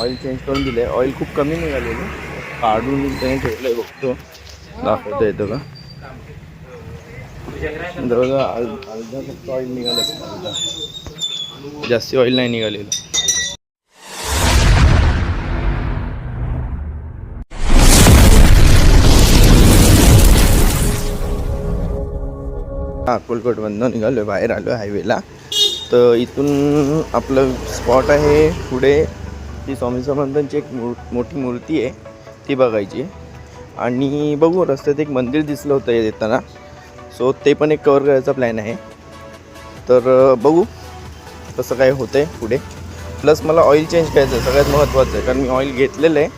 Oil change करून दिले. Oil खूप कमी निघालेलं. काढून त्याने ठेवलंय. बघतो. दाखवता येतं का? जवळजवळ अर्धा फक्त ऑइल निघालं. जास्ती ऑइल नाही निघालेलं. हा अक्कलकोटमधनं निघालो आहे बाहेर आलो आहे हायवेला तर इथून आपलं स्पॉट आहे पुढे ती स्वामी समर्थांची एक मूर मोठी मूर्ती आहे ती बघायची आणि बघू रस्त्यात एक मंदिर दिसलं होतं येताना सो ते पण एक कवर करायचा प्लॅन आहे. तर बघू कसं काय होतं आहे पुढे. प्लस मला ऑइल चेंज करायचं आहे सगळ्यात महत्त्वाचं आहे. कारण मी ऑइल घेतलेलं आहे.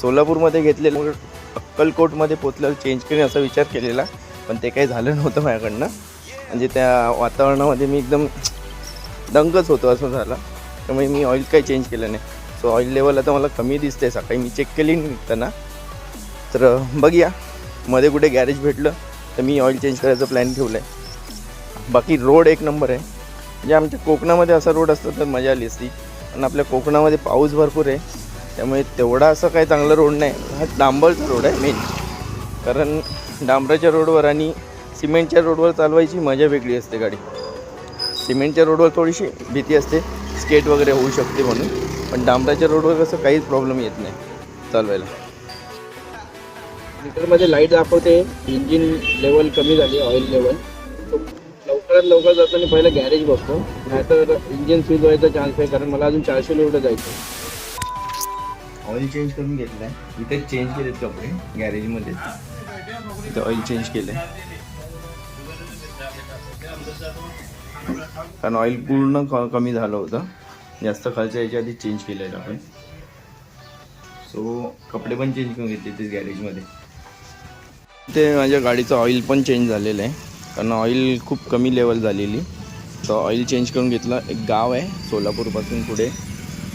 सोलापूरमध्ये घेतलेलं मग अक्कलकोटमध्ये पोचल्यावर चेंज करेन असा विचार केलेला. पण ते काही झालं नव्हतं माझ्याकडनं. म्हणजे त्या वातावरणामध्ये मी एकदम दंगच होतो असं झालं. त्यामुळे मी ऑइल काही चेंज केलं नाही. सो ऑइल लेवल आता मला कमी दिसते सकाळी मी चेक केली निघताना तर बघूया. मध्ये कुठे गॅरेज भेटलं तर मी ऑइल चेंज करायचा प्लॅन ठेवला आहे बाकी रोड एक नंबर आहे. म्हणजे आमच्या कोकणामध्ये असा रोड असतो तर मजा आली असती. पण आपल्या कोकणामध्ये पाऊस भरपूर आहे. त्यामुळे तेवढा असं काही चांगला रोड नाही. हा डांबरचा रोड आहे मेन कारण डांबराच्या रोडवर आणि सिमेंटच्या रोडवर चालवायची मजा वेगळी असते गाडी. सिमेंटच्या रोडवर थोडीशी भीती असते. स्केट वगैरे होऊ शकते म्हणून. पण डांबराच्या रोडवर कसं काहीच प्रॉब्लेम येत नाही. चालवायला. मीटरमध्ये लाइट दाखवते. इंजिन लेवल कमी झाली ऑइल लेवल लवकरात लवकर जातो आणि पहिलं गॅरेज बघतो. नाहीतर इंजिन स्विच व्हायचा चान्स आहे कारण मला अजून चारशे किलोमीटर जायचं ऑइल चेंज करून घेतलं आहे. इथे चेंज केलेत कपडे गॅरेजमध्ये इथे ऑइल चेंज केलं आहे कारण ऑइल पूर्ण क- कमी झालं होतं. जास्त खालच्या याच्या आधी चेंज केलं आहे आपण. सो कपडे पण चेंज करून घेतले ते गॅरेजमध्ये ते माझ्या गाडीचं ऑइल पण चेंज झालेलं आहे. कारण ऑइल खूप कमी लेवल झालेली. तर ऑइल चेंज करून घेतलं. एक गाव आहे सोलापूरपासून पुढे.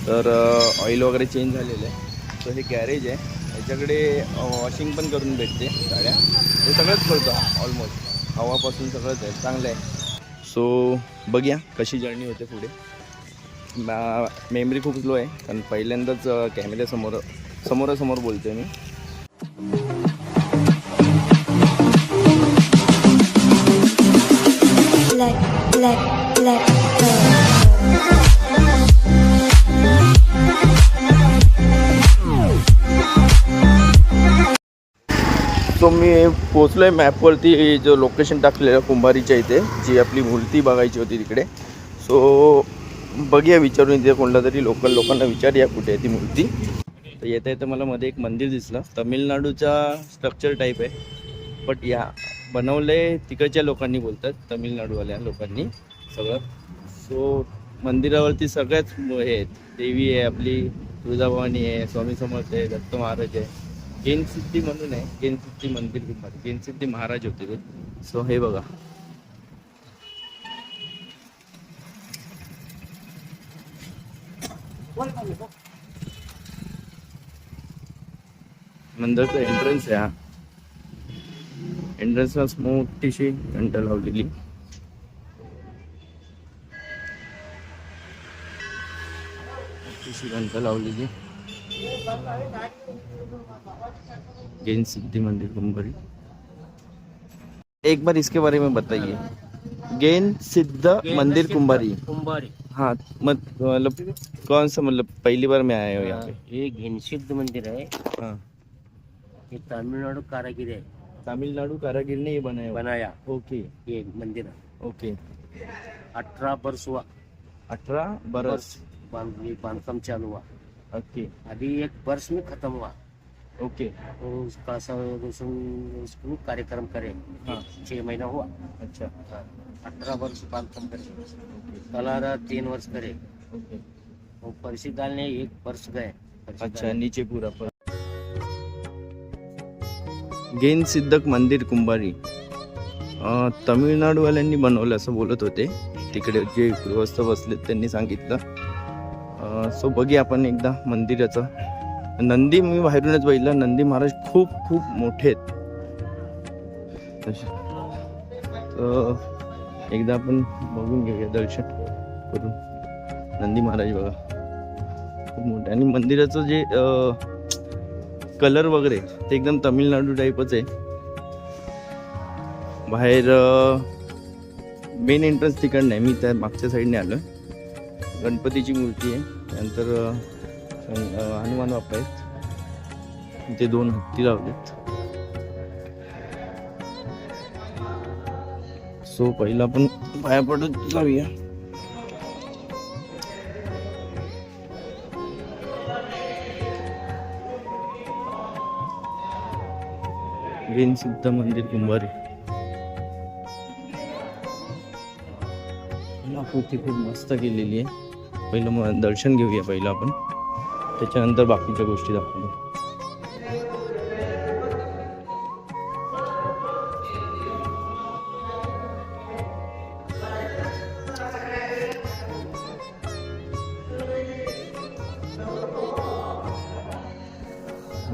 तर ऑइल वगैरे चेंज झालेलं आहे. तर हे गॅरेज आहे. याच्याकडे वॉशिंग पण करून भेटते गाड्या हे सगळंच करतो ऑलमोस्ट हवापासून सगळंच आहे. चांगलं आहे. सो बघूया कशी जर्नी होते पुढे. मेमरी खूप स्लो आहे. कारण पहिल्यांदाच कॅमेऱ्यासमोर समोरासमोर मी. Let, let go. सो मी पोचलो आहे मॅपवरती जो लोकेशन टाकलेलं कुंभारीच्या इथे जी आपली मूर्ती बघायची होती तिकडे. सो बघूया विचारून इथे कोणत्या तरी लोकल लोकांना विचारूया कुठे आहे ती मूर्ती. तर येता येतं मला मध्ये एक मंदिर दिसलं. तमिळनाडूचा स्ट्रक्चर टाईप आहे. बट या बनवले तिकडच्या लोकांनी बोलतात तमिळनाडूवाल्या लोकांनी सगळं. सो मंदिरावरती सगळ्याच हे आहेत. देवी आहे आपली तुळजाभवानी आहे स्वामी समर्थ आहे दत्त महाराज आहे. केनसिद्धी म्हणून आहे. गेनसिद्धी मंदिर केनसिद्धी महाराज होते ते. सो हे बघा. मंदिरचा एंट्रन्स आहे हा एंट्रन्सला मोठीशी घंटा लावलेली मोठीशी लावलेली सिद्धि मंदिर कुंभरी एक बार इसके बारे में बताइए। गेंद सिद्ध मंदिर कुंभारी कुंभारी हाँ मत मतलब कौन सा मतलब पहली बार मैं आया हूँ यहाँ पे? हे घिनसिद्ध मंदिर आहे हाँ। हे तामिळनाडू कारागिरी आहे तमिलनाडु कारागिर ने ये बनाया बनाया। ओके। हे मंदिर ओके। अठरा वर्ष हुआ। अठारह बरस। बांध ये बांधकाम चालू हुआ। ओके। अभी एक वर्ष में खत्म हुआ। ओके. तो उसका सब कार्यक्रम करे हाँ. छह महीना हुआ. अच्छा. अठारह वर्ष बांधकाम करे कलारा तीन वर्ष करे. ओके. वो पर्ची डालने एक वर्ष गए. अच्छा। नीचे पूरा पर गेन सिद्धक मंदिर कुंभारी. तमिळनाडूवाल्यांनी बनवलं असं बोलत होते. तिकडे जे गृहस्थ बसलेत त्यांनी सांगितलं. सो बघूया आपण एकदा मंदिराचं. नंदी मी बाहेरूनच बघितलं. नंदी महाराज खूप खूप मोठे आहेत. तर एकदा आपण बघून घेऊया दर्शन करून. नंदी महाराज बघा. खूप मोठं. आणि मंदिराचं जे कलर वगैरे ते एकदम तमिळनाडू टाईपच आहे. बाहेर मेन एंट्रन्स तिकडनं आहे. मी त्या मागच्या साईडने आलो गणपतीची मूर्ती आहे. त्यानंतर हनुमान बाप्पा आहेत ते दोन हत्ती लावलेत. सो पहिला आपण पाया पडत जाऊया. सिद्ध मंदिर कुंभारी. आकृती खूप मस्त केलेली आहे. पहिलं मग दर्शन घेऊया पहिलं आपण. त्याच्यानंतर बाकीच्या गोष्टी दाखवू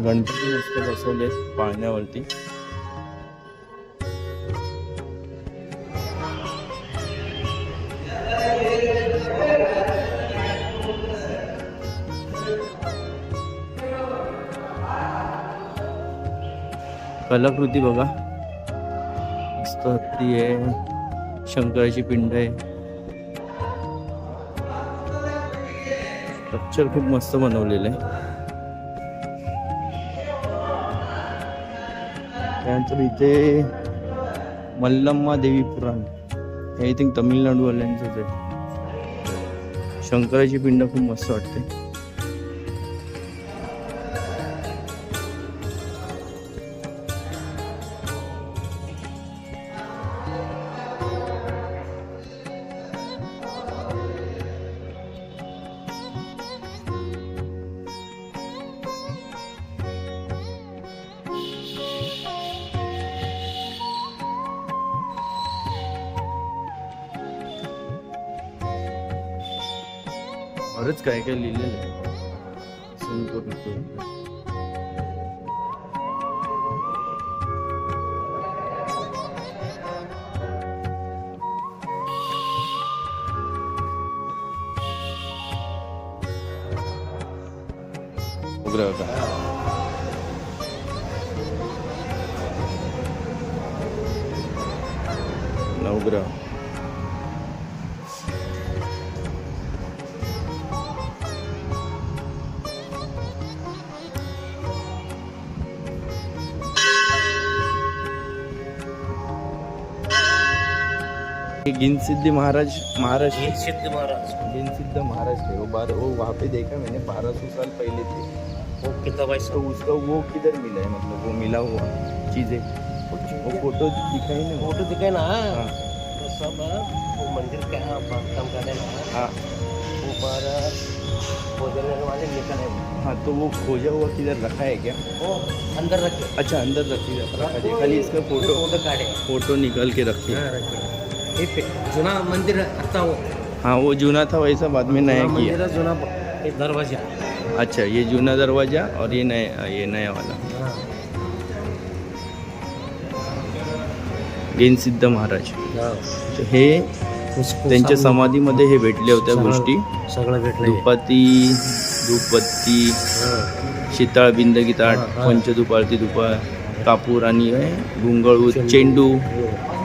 गणपती मस्त बसवले पाळण्यावरती. कलाकृती बघा. मस्त हत्ती आहे. शंकराची पिंड आहे. स्ट्रक्चर खूप मस्त बनवलेलं आहे. त्यानंतर इथे मल्लम्मा देवी पुराण. हे आय थिंक तमिळनाडूवाल्यांचंच आहे. शंकराची पिंड खूप मस्त वाटते. बरंच काय काय लिहिलेलं आहे. Zoom गिनसिद्धि महाराज महाराज ये सिद्ध महाराज। गिनसिद्ध महाराज थे। वो बार वो वहाँ पे देखा मैंने बारह सौ साल पहले थे। वो किताब तो उसका वो किधर मिला है? मतलब वो मिला हुआ चीज़ें। वो फ़ोटो दिखाई वो फ़ोटो दिखे ना? हाँ। वो सब वो मंदिर का बांधकाम कर रहे हैं हाँ। ऊपर भोजन वाले निकल है। हाँ तो वो खोजा हुआ किधर रखा है क्या? वो अंदर रखे अच्छा अंदर रखी रखा है। खाली इसका फ़ोटो। फ़ोटो काटे फ़ोटो निकाल के रखी है। हाँ, जुना मंदिर आता वो हाँ वो जूना था वैसा बाद में नया किया. मंदिर है, जुना दरवाजा. अच्छा ये जूना दरवाजा और ये नया ये नया वाला. हाँ. गेनसिद्ध महाराज. हाँ. तर हे त्यांच्या समाधीमध्ये हे भेटल्या होत्या सगळं- गोष्टी. सगळं भेटलं दुपाती धूपबत्ती शीताळ बिंद गीताळ हा, हा. पंचधूप आरती धुपा कापूर आणि हे गुंगळू चेंडू. आणि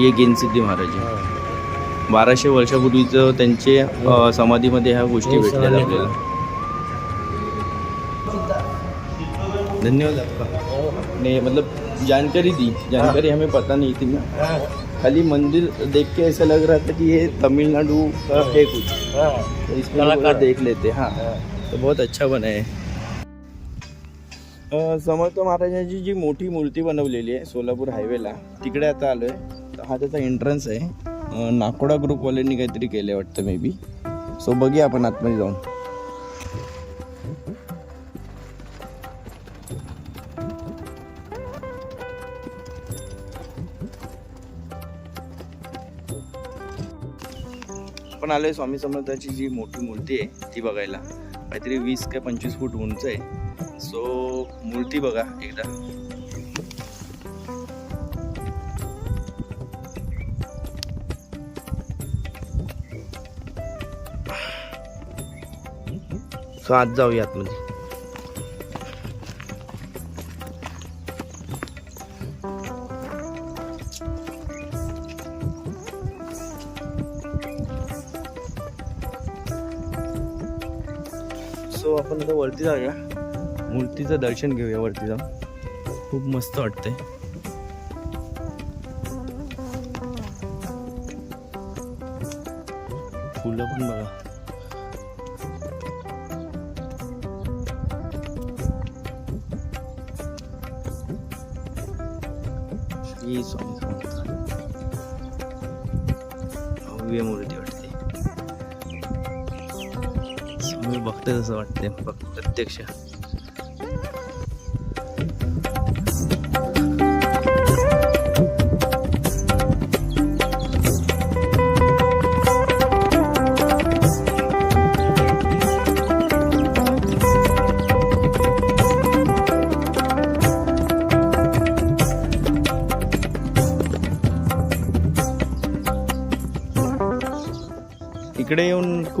हे गेनसिद्धी महाराज. आहे. बाराशे वर्षापूर्वीचं त्यांचे अ, समाधीमध्ये ह्या गोष्टी हो, भेटल्या आपल्याला. धन्यवाद आपका. ने मतलब जानकारी दी. जानकारी हमें पता नहीं थी ना. खाली मंदिर देख के ऐसा लग रहा था कि ये तमिलनाडु का है कुछ। तो इसमें। देख लेते हाँ। तो बहुत अच्छा बना है। अ, समर्थ महाराजांची जी मोठी मूर्ती बनवलेली आहे सोलापूर हायवेला. तिकडे आता आलो आहे हा त्याचा एंट्रन्स आहे. नाकोडा ग्रुपवाल्यांनी काहीतरी केलं वाटतं मे बी सो बघूया आपण आतमध्ये जाऊन. आपण आलोय स्वामी समर्थाची जी मोठी मूर्ती आहे ती बघायला. काहीतरी वीस काय पंचवीस फूट उंच आहे. सो मूर्ती बघा एकदा. सो आज जाऊया आतमध्ये म्हणजे. सो आपण आता वरती जाऊया. मूर्तीचं दर्शन घेऊया वरती जाऊन. खूप मस्त वाटतंय. फुलं पण बघा. ही स्वामी समर्थ. भव्य मूर्ती वाटते. स्वामी बघते असं वाटते बघ प्रत्यक्ष.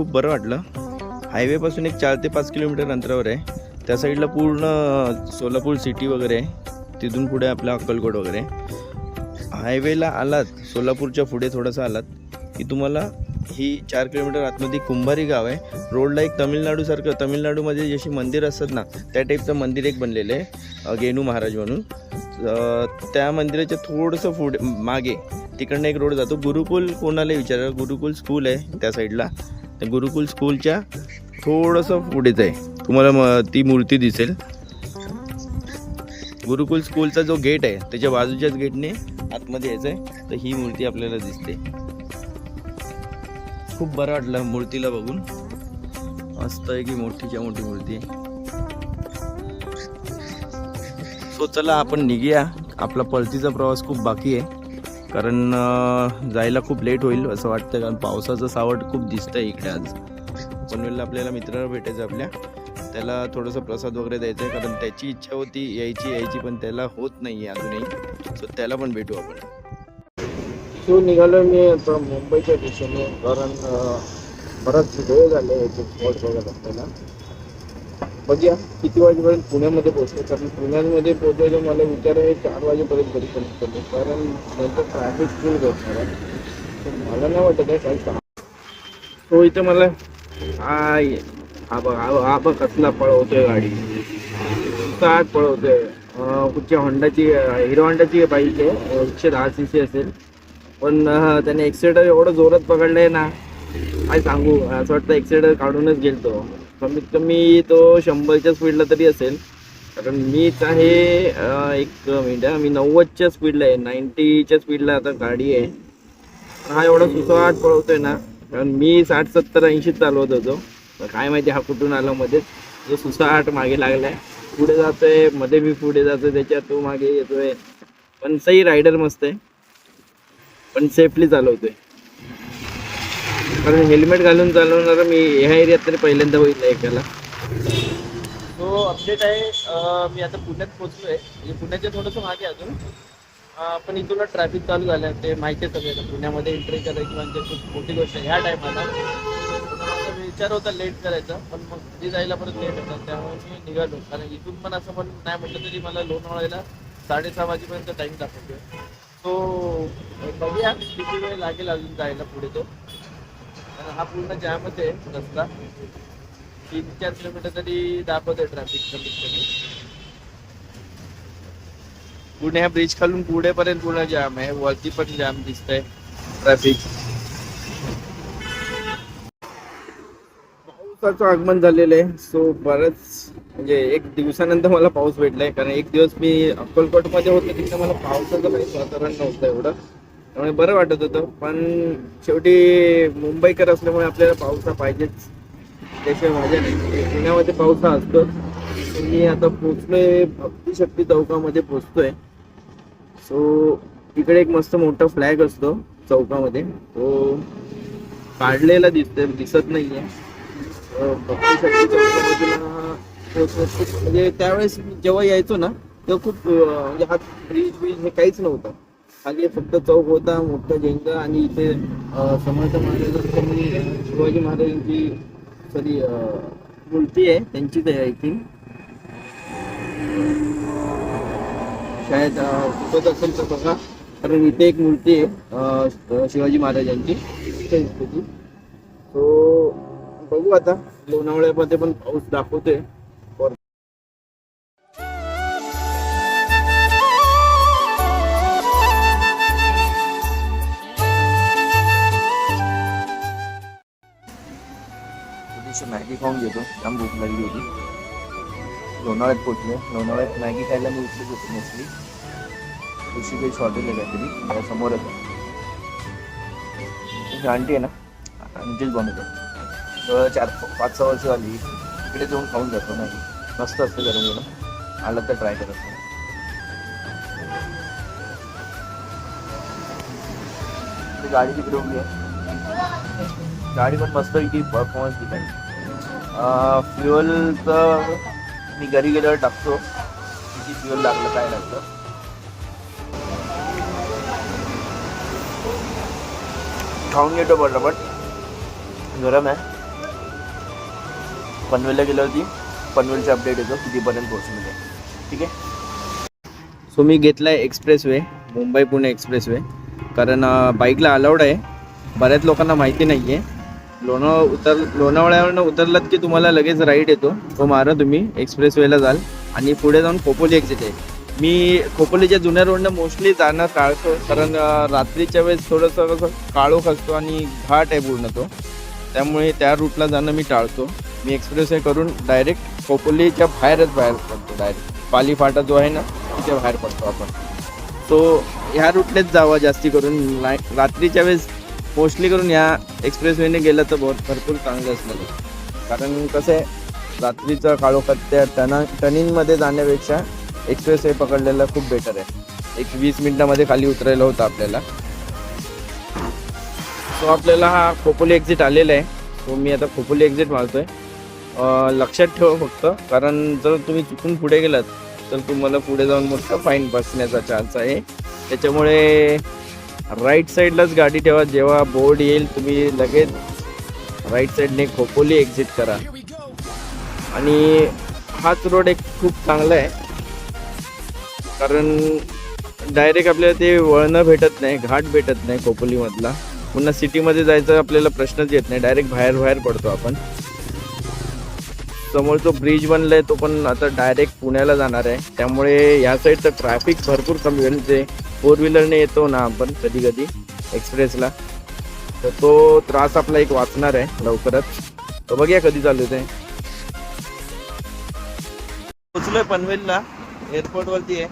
खूप बरं वाटलं. हायवेपासून एक चार ते पाच किलोमीटर अंतरावर आहे. त्या साईडला पूर्ण सोलापूर सिटी वगैरे आहे. तिथून पुढे आपला अक्कलकोट वगैरे हायवेला आलात सोलापूरच्या पुढे थोडंसं आलात की तुम्हाला ही चार किलोमीटर आतमध्ये कुंभारी गाव आहे. रोडला एक तमिळनाडूसारखं तमिळनाडूमध्ये जशी मंदिर असतात ना त्या टाईपचं मंदिर एक बनलेलं आहे गेणू गेनू महाराज म्हणून. त्या मंदिराच्या थोडंसं पुढे मागे तिकडनं एक रोड जातो. गुरुकुल कोणाला विचारा गुरुकुल स्कूल आहे त्या साईडला त्या गुरुकुल स्कूलच्या थोडंसं पुढेच आहे. तुम्हाला म ती मूर्ती दिसेल. गुरुकुल स्कूलचा जो गेट आहे त्याच्या बाजूच्याच गेटने आतमध्ये यायचं आहे. तर ही मूर्ती आपल्याला दिसते. खूप बरं वाटलं मूर्तीला बघून. मस्त आहे की मोठीच्या मोठी मूर्ती आहे. सो चला आपण निघूया. आपला परतीचा प्रवास खूप बाकी आहे. कारण जायला खूप लेट होईल असं वाटतं कारण पावसाचं सावट खूप दिसतं इकडे आज. पनवेलला आपल्याला मित्राला भेटायचं आपल्या. त्याला थोडंसं प्रसाद वगैरे द्यायचं आहे कारण त्याची इच्छा होती यायची यायची पण त्याला होत नाही आहे अजूनही. सो त्याला पण भेटू आपण. तो निघालो मी आता मुंबईच्या दिशेने कारण बराच वेळ झाला याचे स्पॉट बघत बघूया किती वाजेपर्यंत पुण्यामध्ये पोहोचतो. कारण पुण्यामध्ये पोहोचायचं मला विचार आहे चार वाजेपर्यंत घरी करतो कारण नंतर ट्रॅफिक फुल बसणार आहे. तर मला नाही वाटत आहे काही काम तो हो, इथं मला हा हा बघ हा बघ कसला पळवतोय गाडी. साठ पळवतोय. कुठच्या होंडाची हिरो होंडाची बाईक आहे. एकशे दहा सी सी असेल. पण त्याने एक्सिडेंट एवढं जोरात पकडलं आहे ना. काय सांगू? असं वाटतं एक्सिडेंट काढूनच गेलतो. कमीत कमी तो शंभरच्या स्पीडला तरी असेल. कारण मीच आहे एक मिनिट मी नव्वदच्या स्पीडला आहे नाईन्टीच्या स्पीडला आता गाडी आहे. हा एवढा सुसवाट पळवतोय ना कारण मी साठ सत्तर ऐंशीच चालवत होतो. काय माहिती हा कुठून आला मध्येच. जो सुसाट मागे लागलाय. पुढे जातोयमध्ये मी पुढे जातोय त्याच्यात तो मागे येतोय. पण सही रायडर मस्त आहे. पण सेफली चालवतोय. कारण हेल्मेट घालून चालवणारा मी ह्या एरियात तरी पहिल्यांदा बघितलं एकाला. तो अपडेट आहे अं, मी आता पुण्यात पोहोचलोय. म्हणजे पुण्याच्या थोडंसं मागे अजून. अं, पण इथून ट्रॅफिक चालू झालं ते माहिती आहे सगळ्यांना. पुण्यामध्ये एंट्री करायची म्हणजे खूप मोठी गोष्ट आहे. ह्या टायमाला माझा विचार होता लेट करायचा. पण मग घरी जायला परत लेट होता. त्यामुळे मी निघालो. कारण इथून पण असं पण नाही म्हटलं तरी मला लोणावळ्याला साडेसहा वाजेपर्यंत टाईम दाखवतोय. सो बघूया किती वेळ लागेल अजून जायला पुढे तो. हा पूर्ण जॅम आहे रस्ता. तीन चार किलोमीटर तरी दाखवतोय ट्रॅफिक कमीत कमी. पुणे ह्या ब्रिज खालून पुढेपर्यंत पूर्ण जाम आहे. वरती पण जाम दिसतंय ट्रॅफिक पावसाचं आगमन झालेलं आहे. सो बरंच म्हणजे एक दिवसानंतर मला पाऊस भेटलाय. कारण एक दिवस मी अक्कलकोटमध्ये होतो तिथे मला पावसाचं काही वातावरण नव्हतं एवढं. त्यामुळे बरं वाटत होतं. पण शेवटी मुंबईकर असल्यामुळे आपल्याला पावसा पाहिजेच. त्याशिवाय माझ्या नाही पुण्यामध्ये पाऊस हा असतो मी आता पोचलोय भक्ती शक्ती चौकामध्ये पोचतोय. सो इकडे एक मस्त मोठा फ्लॅग असतो चौकामध्ये. तो काढलेला दिसतोय दिसत नाहीये. अं, भक्ती शक्ती म्हणजे त्यावेळेस मी जेव्हा यायचो ना तेव्हा खूप म्हणजे हा ब्रिज ब्रिज हे काहीच नव्हतं. खाली फक्त चौक होता मोठा झेंडा आणि इथे समर्थ महाराजांचं आणि शिवाजी महाराजांची सॉरी मूर्ती आहे त्यांचीच आहे आय थिंक शाळेत दिसत असेल तर बघा कारण इथे एक मूर्ती आहे शिवाजी महाराजांची. तो बघू आता लोणावळ्यामध्ये पण पाऊस दाखवतोय. थोडीशी मॅगी खाऊन घेतो काम भूक लागली होती लोणावळ्यात पोचलो लोणावळ्यात मॅगी खायला मी उठलीच होती मोस्टली ऋषिकेश हॉटेल आहे काहीतरी त्या समोरच आहे ही आंटी आहे ना आंटीच बनवतो जवळ चार पाच सहा वर्ष झाली इकडे जाऊन खाऊन जातो नाही मस्त असते गरम गरम आलं तर ट्राय करत नाही ती गाडी तिकडे उभी आहे गाडी पण मस्त की परफॉर्मन्स दिलाय फ्युअल तर मी घरी गेल्यावर टाकतो. किती फ्युअल लागलं काय लागलं? खाऊन घेतो पटापट. गरम आहे. पनवेलला गेल्यावरती पनवेलची अपडेट येतो कितीपर्यंत पोहोचून ठीक आहे? सो मी घेतलाय expressway Mumbai Pune expressway कारण बाईकला अलाउड आहे. बऱ्याच लोकांना माहिती नाही आहे लोणावळा उतर लोणावळ्यावरनं उतरलात की तुम्हाला लगेच राईट येतो. तो मारा तुम्ही एक्सप्रेस वेला जाल. आणि पुढे जाऊन खोपोली एक्झिट आहे. मी खोपोलीच्या जुन्या रोडनं मोस्टली जाणं टाळतो. कारण रात्रीच्या वेळेस थोडंसं कसं काळोख असतो आणि घाट आहे पूर्ण तो. त्यामुळे त्या रूटला जाणं मी टाळतो. मी एक्सप्रेस वे करून डायरेक्ट खोपोलीच्या बाहेरच बाहेर पडतो डायरेक्ट पाली फाटा जो आहे ना तिथे बाहेर पडतो आपण. सो ह्या रूटनेच जावा जास्ती करून. रात्रीच्या वेळेस मोस्टली करून या एक्सप्रेसवेने गेलं तर बहुत भरपूर चांगलं असणार कारण कसं आहे रात्रीचं काळोखात त्या टना टनिंगमध्ये जाण्यापेक्षा एक्सप्रेस वे पकडलेलं खूप बेटर आहे. एक वीस मिनिटामध्ये खाली उतरायला होतं आपल्याला. सो आपल्याला हा खोपोली एक्झिट आलेला आहे. सो मी आता खोपोली एक्झिट मारतोय. आहे लक्षात ठेवा फक्त. कारण जर तुम्ही चुकून पुढे गेलात तर तुम्हाला पुढे जाऊन मोठा फाईन बसण्याचा चान्स आहे. त्याच्यामुळे राईट साईडलाच गाडी ठेवा जेव्हा बोर्ड येईल तुम्ही लगेच राईट साईडने खोपोली एक्झिट करा. आणि हाच रोड एक खूप चांगला आहे. कारण डायरेक्ट आपल्याला ते वळणं भेटत नाही घाट भेटत नाही खोपोलीमधला. पुन्हा सिटीमध्ये जायचा आपल्याला प्रश्नच येत नाही डायरेक्ट बाहेर बाहेर पडतो आपण. समोर जो ब्रिज बनलाय तो पण आता डायरेक्ट पुण्याला जाणार आहे. त्यामुळे या साईडचं ट्रॅफिक भरपूर कमी होईल. जे फोर व्हीलरने येतो ना आपण कधी कधी एक्सप्रेसला. तर तो त्रास आपला एक वाचणार आहे लवकरच. तर बघूया कधी चालू ते. पोचलोय पनवेलला. एअरपोर्ट वरती आहे.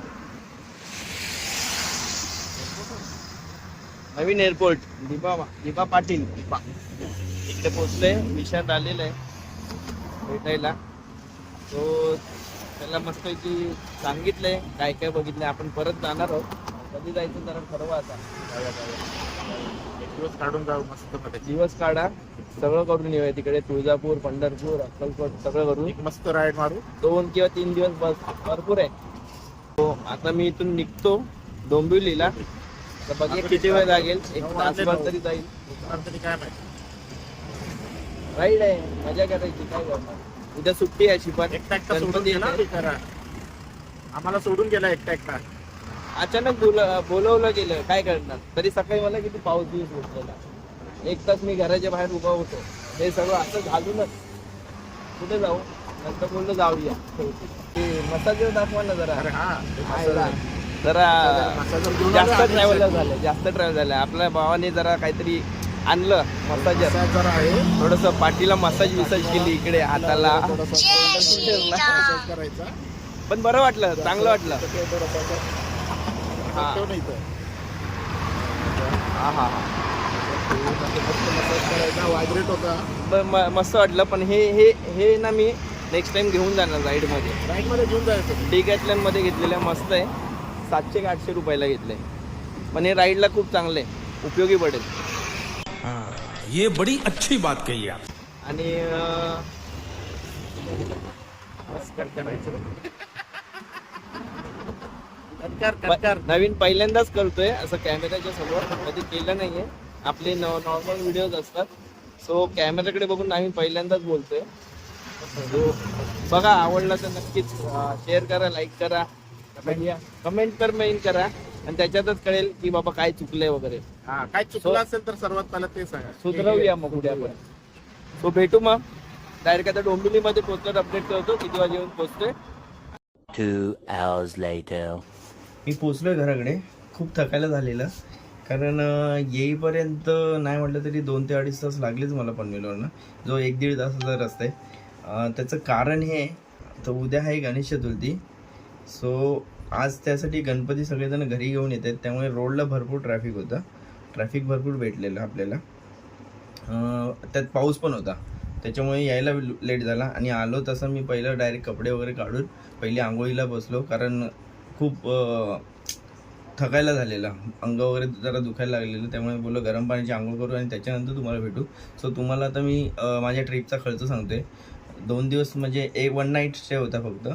नवीन एअरपोर्ट दीपा दीपा पाटील. इकडे पोचलोय विशांत आलेला आहे. भेटायला. तो त्याला मस्त की सांगितलंय. काय काय बघितलंय. आपण परत जाणार आहोत. कधी जायचं जरा ठरवा आता. जाऊया, जाऊया. एक दिवस काढून जाऊ मस्त मध्ये दिवस काढा. सगळं करून येऊया तिकडे. तुळजापूर पंढरपूर अक्कलकोट सगळं करून. एक मस्त राईड मारू. दोन किंवा तीन दिवस बस. भरपूर आहे. हो आता मी इथून निघतो डोंबिवलीला. तर बघूया किती वेळ लागेल? एक तासभर तरी जाईल. तरी काय माहिती. राईड आहे मजा करायची काय करणार उद्या सुट्टी आहे शिपण एकटा एकटा सोडून गणपती गेला. बिचारा. आम्हाला सोडून गेला एकटा एकटा. अचानक बोल बोलवलं गेलं. काय करणार? तरी सकाळी मला किती पाऊस दिवस उठलेला. एक तास मी घराच्या बाहेर उभा होतो. हे सगळं असं घालूनच. कुठे जाऊ? नंतर बोललो जाऊया. ते मसाज दाखवा ना जरा. हा. जरा जास्त ट्रॅव्हल. झालं जास्त ट्रॅव्हल झालं. आपल्या भावाने जरा काहीतरी आणलं आहे. थोडस पाठीला मसाज विसाज केली इकडे हाताला. मसाज करायचा. पण बरं वाटलं चांगलं वाटलं. हा. ठेव ना इथं. हा हा हा. मस्त मसाज करायचा व्हायब्रेट होता ब- म- मस्त वाटलं पण हे हे हे ना मी नेक्स्ट टाइम घेऊन जाणार राईडमध्ये. राईडमध्ये घेऊन जायचं. मध्ये घेतलेलं आहे, मस्त आहे. सातशे का आठशे रुपयाला घेतलंय. पण हे राईडला खूप चांगलं आहे उपयोगी पडेल. हाँ, ये बड़ी अच्छी बात कही आप. आणि अं, कटकार कटकार नवीन पहिल्यांदाच करतोय. असं कॅमेऱ्याच्या समोर कधी केलं नाहीये. आपले नॉर्मल व्हिडिओज असतात. सो कॅमेऱ्याकडे बघून आम्ही पहिल्यांदाच बोलतोय. बघा आवडला तर नक्कीच शेअर करा लाईक करा. कमेंट तर मेन करा. आणि त्याच्यातच कळेल की बाबा काय चुकलंय वगैरे. हा काय चुकलं असेल तर सर्वात पहिला ते सांगा. सुधरवूया मग उद्या आपण. सो भेटू मग. डायरेक्ट आता डोंबिवलीमध्ये पोहोचल्यावर अपडेट करतो. किती वाजे येऊन पोहोचतोय? Two hours later. मी पोचलोय घराकडे. खूप थकायला झालेलं. कारण येईपर्यंत नाही म्हटलं तरी दोन ते अडीच तास लागलेच मला पनवेलवरनं. जो एक दीड तासाचा रस्ता आहे. त्याचं कारण हे तर उद्या आहे गणेश चतुर्थी. सो आज त्यासाठी गणपती सगळेजण घरी घेऊन येत आहेत त्यामुळे रोडला भरपूर ट्रॅफिक होतं. ट्रॅफिक भरपूर भेटलेलं आपल्याला. त्यात पाऊस पण होता. त्याच्यामुळे यायला लेट झाला. आणि आलो तसं मी पहिलं डायरेक्ट कपडे वगैरे काढून पहिली आंघोळीला बसलो. कारण खूप थकायला झालेला. अंग वगैरे जरा दुखायला लागलेलं त्यामुळे बोललो गरम पाण्याची आंघोळ करू आणि त्याच्यानंतर तुम्हाला भेटू. सो तुम्हाला आता मी माझ्या ट्रिपचा खर्च सांगते. दोन दिवस म्हणजे एक वन नाईट स्टे होता फक्त.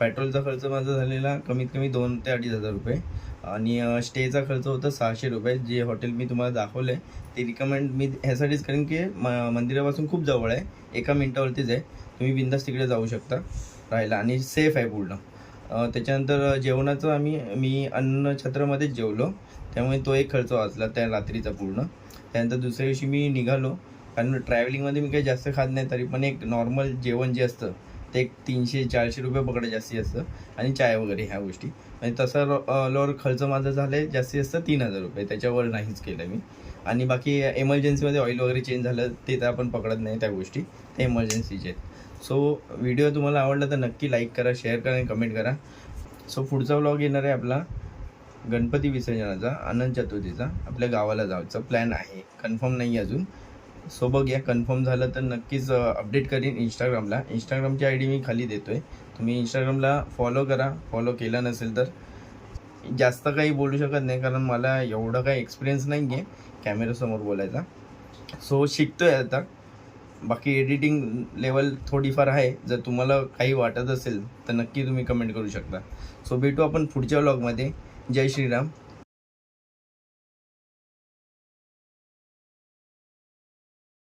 पेट्रोलचा खर्च माझा झालेला कमीत कमी दोन ते अडीच हजार रुपये. आणि स्टेचा खर्च होता सहाशे रुपये. जे हॉटेल मी तुम्हाला दाखवलं आहे ते रिकमेंड मी ह्यासाठीच करेन की म मंदिरापासून खूप जवळ आहे. एका मिनटावरतीच आहे. तुम्ही बिंदास तिकडे जाऊ शकता राहायला. आणि सेफ आहे पूर्ण. त्याच्यानंतर जेवणाचं आम्ही मी अन्नछत्रमध्येच जेवलो. त्यामुळे तो एक खर्च वाचला त्या रात्रीचा पूर्ण. त्यानंतर दुसऱ्या दिवशी मी निघालो. कारण ट्रॅव्हलिंगमध्ये मी काही जास्त खात नाही तरी पण एक नॉर्मल जेवण जे असतं ते एक तीनशे चारशे रुपये पकडे जास्तीत जास्त आणि चाय वगैरे ह्या गोष्टी. आणि तसा लोअर खर्च माझा झाला आहे जास्तीत जास्त तीन हजार रुपये. त्याच्यावर नाहीच केलं मी. आणि बाकी एमर्जन्सीमध्ये ऑइल वगैरे चेंज झालं ते तर आपण पकडत नाही त्या गोष्टी. ते एमर्जन्सीचे आहेत. सो व्हिडिओ तुम्हाला आवडला तर नक्की लाईक करा शेअर करा आणि कमेंट करा. सो पुढचा व्लॉग येणार आहे आपला गणपती विसर्जनाचा अनंत चतुर्थीचा. आपल्या गावाला जायचा प्लॅन आहे. कन्फर्म नाही अजून. सो बघूया. कन्फर्म झालं तर नक्कीच अपडेट करीन इंस्टाग्रामला इंस्टाग्रामची आय डी मी खाली देतो आहे तुम्ही इंस्टाग्रामला फॉलो करा. फॉलो केला नसेल तर जास्त काही बोलू शकत नाही कारण मला एवढा काही एक्सपिरियन्स नाही आहे कॅमेरासमोर बोलायचा. सो शिकतो आहे आता. बाकी एडिटिंग लेवल थोडीफार आहे. जर तुम्हाला काही वाटत असेल तर नक्की तुम्ही कमेंट करू शकता. सो भेटू आपण पुढच्या व्लॉगमध्ये जय श्रीराम.